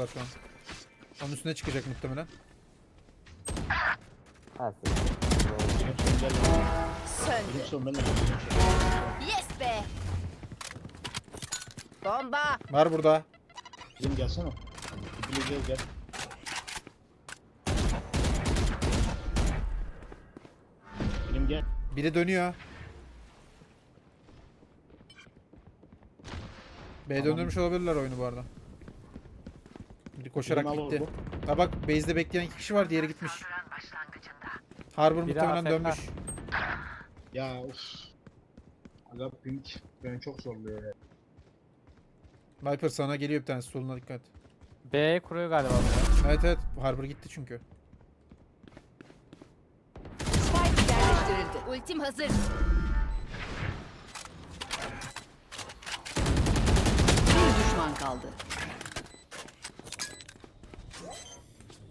yapıyorlar şu an. Onun üstüne çıkacak muhtemelen. Söndü. De bakacağım. Yes be. Bomba. Var burada. Bizim gelsene. Bile gel gel. Benim gel. Biri dönüyor. B Tamam. döndürmüş olabilirler oyunu bu arada. Biri koşarak Benim gitti. orada. Ha bak base'de bekleyen iki kişi var diğeri gitmiş. Harbor Biri muhtemelen AFK. dönmüş. Ya uf. Aga pink beni çok zorluyor ya. Viper sana geliyor bir tane soluna dikkat. B kuruyor galiba. Evet evet Harbor gitti çünkü. Spike yerleştirildi. Ultim hazır. Bir düşman kaldı.